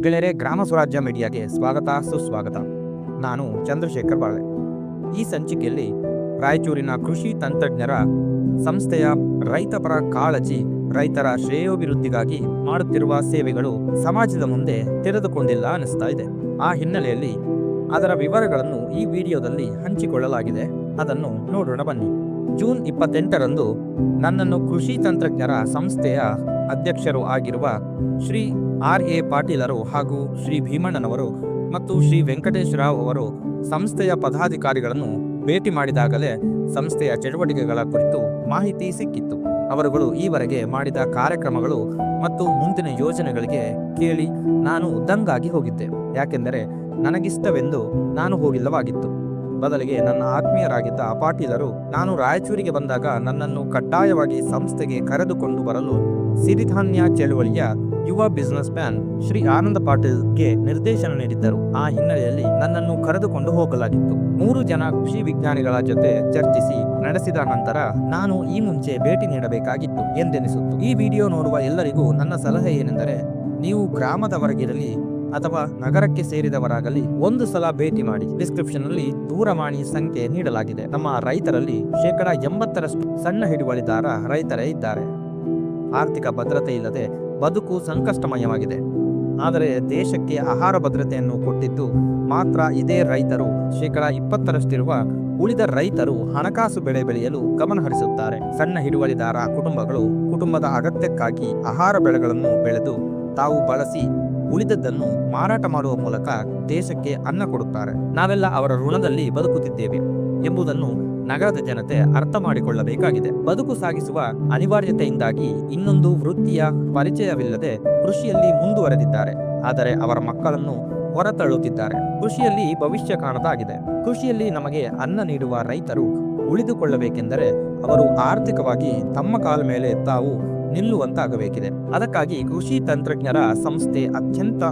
ಗೆಳೆಯರೆ, ಗ್ರಾಮ ಸ್ವರಾಜ್ಯ ಮೀಡಿಯಾಗೆ ಸ್ವಾಗತ, ಸುಸ್ವಾಗತ. ನಾನು ಚಂದ್ರಶೇಖರ್ ಬಾಳೆ. ಈ ಸಂಚಿಕೆಯಲ್ಲಿ ರಾಯಚೂರಿನ ಕೃಷಿ ತಂತ್ರಜ್ಞರ ಸಂಸ್ಥೆಯ ರೈತಪರ ಕಾಳಜಿ, ರೈತರ ಶ್ರೇಯೋಭಿವೃದ್ಧಿಗಾಗಿ ಮಾಡುತ್ತಿರುವ ಸೇವೆಗಳು ಸಮಾಜದ ಮುಂದೆ ತೆರೆದುಕೊಂಡಿಲ್ಲ ಅನಿಸ್ತಾ ಇದೆ. ಆ ಹಿನ್ನೆಲೆಯಲ್ಲಿ ಅದರ ವಿವರಗಳನ್ನು ಈ ವಿಡಿಯೋದಲ್ಲಿ ಹಂಚಿಕೊಳ್ಳಲಾಗಿದೆ. ಅದನ್ನು ನೋಡೋಣ ಬನ್ನಿ. ಜೂನ್ ಇಪ್ಪತ್ತೆಂಟರಂದು ನನ್ನನ್ನು ಕೃಷಿ ತಂತ್ರಜ್ಞರ ಸಂಸ್ಥೆಯ ಅಧ್ಯಕ್ಷರು ಆಗಿರುವ ಶ್ರೀ ಆರ್ ಎ ಪಾಟೀಲರು ಹಾಗೂ ಶ್ರೀ ಭೀಮಣ್ಣನವರು ಮತ್ತು ಶ್ರೀ ವೆಂಕಟೇಶ್ ರಾವ್ ಅವರು ಸಂಸ್ಥೆಯ ಪದಾಧಿಕಾರಿಗಳನ್ನು ಭೇಟಿ ಮಾಡಿದಾಗಲೇ ಸಂಸ್ಥೆಯ ಚಟುವಟಿಕೆಗಳ ಕುರಿತು ಮಾಹಿತಿ ಸಿಕ್ಕಿತ್ತು. ಅವರುಗಳು ಈವರೆಗೆ ಮಾಡಿದ ಕಾರ್ಯಕ್ರಮಗಳು ಮತ್ತು ಮುಂದಿನ ಯೋಜನೆಗಳಿಗೆ ಕೇಳಿ ನಾನು ದಂಗಾಗಿ ಹೋಗಿದ್ದೆ. ಯಾಕೆಂದರೆ ನನಗಿಷ್ಟವೆಂದು ನಾನು ಹೋಗಿಲ್ಲವಾಗಿತ್ತು. ಬದಲಿಗೆ ನನ್ನ ಆತ್ಮೀಯರಾಗಿದ್ದ ಪಾಟೀಲರು, ನಾನು ರಾಯಚೂರಿಗೆ ಬಂದಾಗ ನನ್ನನ್ನು ಕಡ್ಡಾಯವಾಗಿ ಸಂಸ್ಥೆಗೆ ಕರೆದುಕೊಂಡು ಬರಲು ಸಿರಿಧಾನ್ಯ ಚಳುವಳಿಯ ಯುವ ಬಿಸಿನೆಸ್ ಮ್ಯಾನ್ ಶ್ರೀ ಆನಂದ ಪಾಟೀಲ್ಗೆ ನಿರ್ದೇಶನ ನೀಡಿದ್ದರು. ಆ ಹಿನ್ನೆಲೆಯಲ್ಲಿ ನನ್ನನ್ನು ಕರೆದುಕೊಂಡು ಹೋಗಲಾಗಿತ್ತು. ಮೂರು ಜನ ಕೃಷಿ ವಿಜ್ಞಾನಿಗಳ ಜೊತೆ ಚರ್ಚಿಸಿ ನಡೆಸಿದ ನಂತರ ನಾನು ಈ ಮುಂಚೆ ಭೇಟಿ ನೀಡಬೇಕಾಗಿತ್ತು ಎಂದೆನಿಸುತ್ತು. ಈ ವಿಡಿಯೋ ನೋಡುವ ಎಲ್ಲರಿಗೂ ನನ್ನ ಸಲಹೆ ಏನೆಂದರೆ, ನೀವು ಗ್ರಾಮದವರೆಗಿರಲಿ ಅಥವಾ ನಗರಕ್ಕೆ ಸೇರಿದವರಾಗಲಿ ಒಂದು ಸಲ ಭೇಟಿ ಮಾಡಿ ಡಿಸ್ಕ್ರಿಪ್ಷನ್ ಅಲ್ಲಿ ದೂರವಾಣಿ ಸಂಖ್ಯೆ ನೀಡಲಾಗಿದೆ. ನಮ್ಮ ರೈತರಲ್ಲಿ ಶೇಕಡ ಎಂಬತ್ತರಷ್ಟು ಸಣ್ಣ ಹಿಡುವಳಿದಾರ ರೈತರೇ ಇದ್ದಾರೆ. ಆರ್ಥಿಕ ಭದ್ರತೆ ಇಲ್ಲದೆ ಬದುಕು ಸಂಕಷ್ಟಮಯವಾಗಿದೆ. ಆದರೆ ದೇಶಕ್ಕೆ ಆಹಾರ ಭದ್ರತೆಯನ್ನು ಕೊಟ್ಟಿದ್ದು ಮಾತ್ರ ಇದೇ ರೈತರು. ಶೇಕಡ ಇಪ್ಪತ್ತರಷ್ಟಿರುವ ಉಳಿದ ರೈತರು ಹಣಕಾಸು ಬೆಳೆ ಬೆಳೆಯಲು ಗಮನ ಹರಿಸುತ್ತಾರೆ. ಸಣ್ಣ ಹಿಡುವಳಿದಾರ ಕುಟುಂಬಗಳು ಕುಟುಂಬದ ಅಗತ್ಯಕ್ಕಾಗಿ ಆಹಾರ ಬೆಳೆಗಳನ್ನು ಬೆಳೆದು ತಾವು ಬಳಸಿ ಉಳಿದದ್ದನ್ನು ಮಾರಾಟ ಮಾಡುವ ಮೂಲಕ ದೇಶಕ್ಕೆ ಅನ್ನ ಕೊಡುತ್ತಾರೆ. ನಾವೆಲ್ಲ ಅವರ ಋಣದಲ್ಲಿ ಬದುಕುತ್ತಿದ್ದೇವೆ ಎಂಬುದನ್ನು ನಗರದ ಜನತೆ ಅರ್ಥ ಮಾಡಿಕೊಳ್ಳಬೇಕಾಗಿದೆ ಬದುಕು ಸಾಗಿಸುವ ಅನಿವಾರ್ಯತೆಯಿಂದಾಗಿ ಇನ್ನೊಂದು ವೃತ್ತಿಯ ಪರಿಚಯವಿಲ್ಲದೆ ಕೃಷಿಯಲ್ಲಿ ಮುಂದುವರೆದಿದ್ದಾರೆ. ಆದರೆ ಅವರ ಮಕ್ಕಳನ್ನು ಹೊರತಳ್ಳುತ್ತಿದ್ದಾರೆ. ಕೃಷಿಯಲ್ಲಿ ಭವಿಷ್ಯ ಕಾಣದಾಗಿದೆ. ಕೃಷಿಯಲ್ಲಿ ನಮಗೆ ಅನ್ನ ನೀಡುವ ರೈತರು ಉಳಿದುಕೊಳ್ಳಬೇಕೆಂದರೆ ಅವರು ಆರ್ಥಿಕವಾಗಿ ತಮ್ಮ ಕಾಲ ಮೇಲೆ ತಾವು ನಿಲ್ಲುವಂತಾಗಬೇಕಿದೆ. ಅದಕ್ಕಾಗಿ ಕೃಷಿ ತಂತ್ರಜ್ಞರ ಸಂಸ್ಥೆ ಅತ್ಯಂತ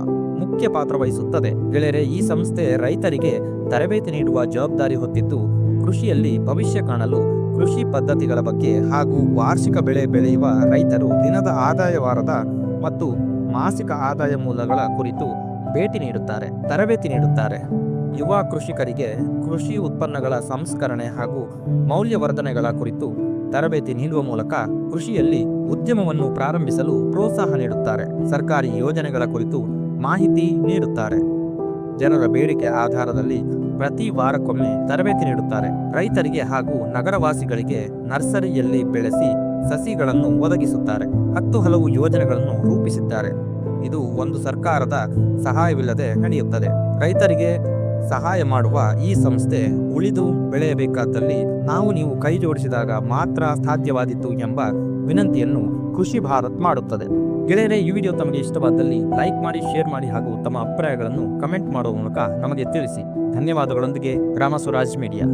ಮುಖ್ಯ ಪಾತ್ರ ವಹಿಸುತ್ತದೆ. ಗೆಳೆಯರೆ, ಈ ಸಂಸ್ಥೆ ರೈತರಿಗೆ ತರಬೇತಿ ನೀಡುವ ಜವಾಬ್ದಾರಿ ಹೊತ್ತಿದ್ದು, ಕೃಷಿಯಲ್ಲಿ ಭವಿಷ್ಯ ಕಾಣಲು ಕೃಷಿ ಪದ್ಧತಿಗಳ ಬಗ್ಗೆ ಹಾಗೂ ವಾರ್ಷಿಕ ಬೆಳೆ ಬೆಳೆಯುವ ರೈತರು ದಿನದ ಆದಾಯ ವಾರದ ಮತ್ತು ಮಾಸಿಕ ಆದಾಯ ಮೂಲಗಳ ಕುರಿತು ಭೇಟಿ ನೀಡುತ್ತಾರೆ, ತರಬೇತಿ ನೀಡುತ್ತಾರೆ. ಯುವ ಕೃಷಿಕರಿಗೆ ಕೃಷಿ ಉತ್ಪನ್ನಗಳ ಸಂಸ್ಕರಣೆ ಹಾಗೂ ಮೌಲ್ಯವರ್ಧನೆಗಳ ಕುರಿತು ತರಬೇತಿ ನೀಡುವ ಮೂಲಕ ಕೃಷಿಯಲ್ಲಿ ಉದ್ಯಮವನ್ನು ಪ್ರಾರಂಭಿಸಲು ಪ್ರೋತ್ಸಾಹ ನೀಡುತ್ತಾರೆ. ಸರ್ಕಾರಿ ಯೋಜನೆಗಳ ಕುರಿತು ಮಾಹಿತಿ ನೀಡುತ್ತಾರೆ. ಜನರ ಬೇಡಿಕೆ ಆಧಾರದಲ್ಲಿ ಪ್ರತಿ ವಾರಕ್ಕೊಮ್ಮೆ ತರಬೇತಿ ನೀಡುತ್ತಾರೆ. ರೈತರಿಗೆ ಹಾಗೂ ನಗರವಾಸಿಗಳಿಗೆ ನರ್ಸರಿಯಲ್ಲಿ ಬೆಳೆಸಿ ಸಸಿಗಳನ್ನು ಒದಗಿಸುತ್ತಾರೆ. ಹತ್ತು ಹಲವು ಯೋಜನೆಗಳನ್ನು ರೂಪಿಸಿದ್ದಾರೆ. ಇದು ಒಂದು ಸರ್ಕಾರದ ಸಹಾಯವಿಲ್ಲದೆ ನಡೆಯುತ್ತದೆ. ರೈತರಿಗೆ ಸಹಾಯ ಮಾಡುವ ಈ ಸಂಸ್ಥೆ ಉಳಿದು ಬೆಳೆಯಬೇಕಾದಲ್ಲಿ ನಾವು ನೀವು ಕೈ ಜೋಡಿಸಿದಾಗ ಮಾತ್ರ ಸಾಧ್ಯವಾದೀತು ಎಂಬ ವಿನಂತಿಯನ್ನು ಕೃಷಿ ಭಾರತ್ ಮಾಡುತ್ತದೆ. ಗೆಳೆಯರೆ, ಈ ವಿಡಿಯೋ ತಮಗೆ ಇಷ್ಟವಾದಲ್ಲಿ ಲೈಕ್ ಮಾಡಿ, ಶೇರ್ ಮಾಡಿ ಹಾಗೂ ತಮ್ಮ ಅಭಿಪ್ರಾಯಗಳನ್ನು ಕಮೆಂಟ್ ಮಾಡುವ ಮೂಲಕ ನಮಗೆ ತಿಳಿಸಿ. ಧನ್ಯವಾದಗಳೊಂದಿಗೆ ಗ್ರಾಮ ಸ್ವರಾಜ್ ಮೀಡಿಯಾ.